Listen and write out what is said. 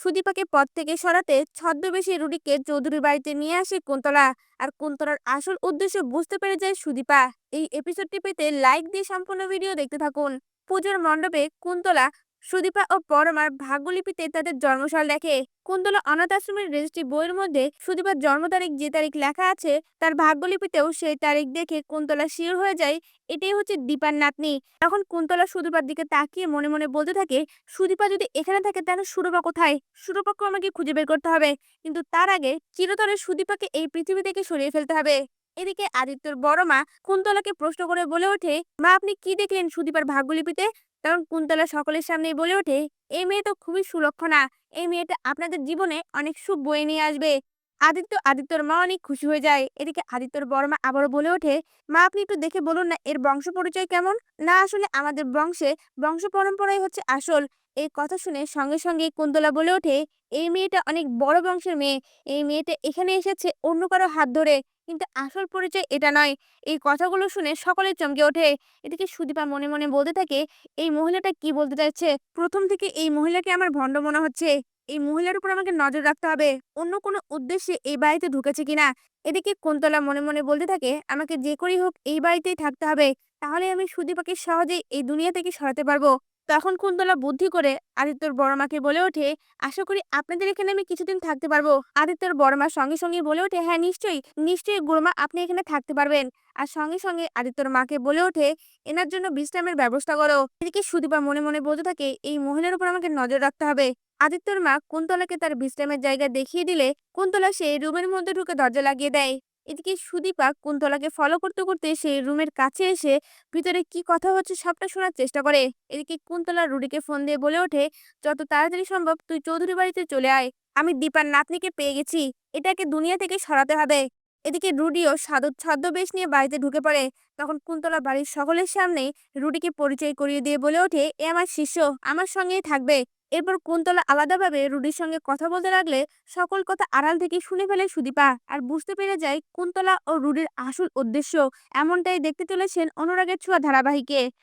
সুদীপাকে পথ থেকে সরাতে ছদ্মবেশী রুডিকে চৌধুরীর বাড়িতে নিয়ে আসে কুন্তলা। আর কুন্তলার আসল উদ্দেশ্য বুঝতে পেরে যায় সুদীপা। এই এপিসোডটি পেতে লাইক দিয়ে সম্পূর্ণ ভিডিও দেখতে থাকুন। পুজোর মণ্ডপে কুন্তলা সুদীপা ও পরমার ভাগ্যলিপিতে তাদের জন্মসাল দেখে কুন্তলা অনাথ আশ্রমের রেজিস্ট্রি বইয়ের মধ্যে সুদীপার জন্ম তারিখ, যে তারিখ লেখা আছে তার ভাগ্যলিপিতেও সেই তারিখ দেখে কুন্তলা শিওর হয়ে যায়, এটাই হচ্ছে দীপার নাতনি। তখন কুন্তলা সুদীপার দিকে তাকিয়ে মনে মনে বলতে থাকে, সুদীপা যদি এখানে থাকে তাহলে সুরপা কোথায়? সুরপাকে আমাকে খুঁজে বের করতে হবে। কিন্তু তার আগে চিরতরে সুদীপাকে এই পৃথিবী থেকে সরিয়ে ফেলতে হবে। এদিকে আদিত্যর বড় মা কুন্তলাকে প্রশ্ন করে বলে ওঠে, মা, আপনি কি দেখলেন সুদীপার ভাগ্যলিপিতে তখন কুন্তলা সকলের সামনেই বলে ওঠে, এই মেয়ে তো খুবই সুলক্ষণা, এই মেয়েটা আপনাদের জীবনে অনেক সুখ বয়ে নিয়ে আসবে। আদিত্য, আদিত্যর মা অনেক খুশি হয়ে যায়। এদিকে আদিত্যর বড় মা আবারও বলে ওঠে, মা, আপনি একটু দেখে বলুন না, এর বংশ পরিচয় কেমন? না, আসলে আমাদের বংশে বংশ পরম্পরাই হচ্ছে আসল। এই কথা শুনে সঙ্গে সঙ্গে কুন্তলা বলে ওঠে, এই মেয়েটা অনেক বড় বংশের মেয়ে। এই মেয়েটা এখানে এসেছে অন্য কারও হাত ধরে। কিন্তু আসল পরিচয় এটা নয়। এই কথাগুলো শুনে সকলে চমকে ওঠে। এদিকে সুদীপা মনে মনে বলতে থাকে, এই মহিলাটা কি বলতে চাইছে? প্রথম থেকে এই মহিলাকে আমার ভণ্ড মনে হচ্ছে। এই মহিলার উপর আমাকে নজর রাখতে হবে। অন্য কোনো উদ্দেশ্যে এই বাড়িতে ঢুকেছে কিনা? এদিকে কুন্তলা মনে মনে বলতে থাকে, আমাকে যে করেই হোক এই বাড়িতেই থাকতে হবে। তাহলে আমি সুদীপাকে সহজেই এই দুনিয়া থেকে সরাতে পারব। তখন কুন্তলা বুদ্ধি করে আদিত্যর বড় মাকে বলে ওঠে, আশা করি আপনাদের এখানে আমি কিছুদিন থাকতে পারব। আদিত্যর বড় মা সঙ্গে সঙ্গে বলে ওঠে হ্যাঁ নিশ্চয়ই নিশ্চয়ই গুরুমা আপনি এখানে থাকতে পারবেন। আর সঙ্গে সঙ্গে আদিত্যর মাকে বলে ওঠে, এনার জন্য বিশ্রামের ব্যবস্থা করো। এদিকে সুদীপা মনে মনে বলতে থাকে, এই মহিলার উপর আমাকে নজর রাখতে হবে। আদিত্যর মা কুন্তলাকে তার বিশ্রামের জায়গা দেখিয়ে দিলে কুন্তলা সেই রুমের মধ্যে ঢুকে দরজা লাগিয়ে দেয়। এদিকে সুদীপা কুন্তলাকে ফলো করতে করতে সেই রুমের কাছে এসে ভিতরে কি কথা হচ্ছে সবটা শোনার চেষ্টা করে। এদিকে কুন্তলা রুডিকে ফোন দিয়ে বলে ওঠে, যত তাড়াতাড়ি সম্ভব তুই চৌধুরী বাড়িতে চলে আয়। আমি দীপার নাতনিকে পেয়ে গেছি। এটাকে দুনিয়া থেকে সরাতে হবে। এদিকে রুডিও সাধু ছদ্মবেশ নিয়ে বাড়িতে ঢুকে পড়ে। তখন কুন্তলা বাড়ির সকলের সামনে রুডিকে পরিচয় করিয়ে দিয়ে বলে ওঠে, এ আমার শিষ্য, আমার সঙ্গেই থাকবে। এরপর কুন্তলা আলাদাভাবে রুডির সঙ্গে কথা বলতে লাগলে সকল কথা আড়াল থেকে শুনে ফেলে সুদীপা। আর বুঝতে পেরে যায় কুন্তলা ও রুডির আসল উদ্দেশ্য, এমনটাই দেখতে চলেছেন অনুরাগের ছোঁয়া ধারাবাহিকে।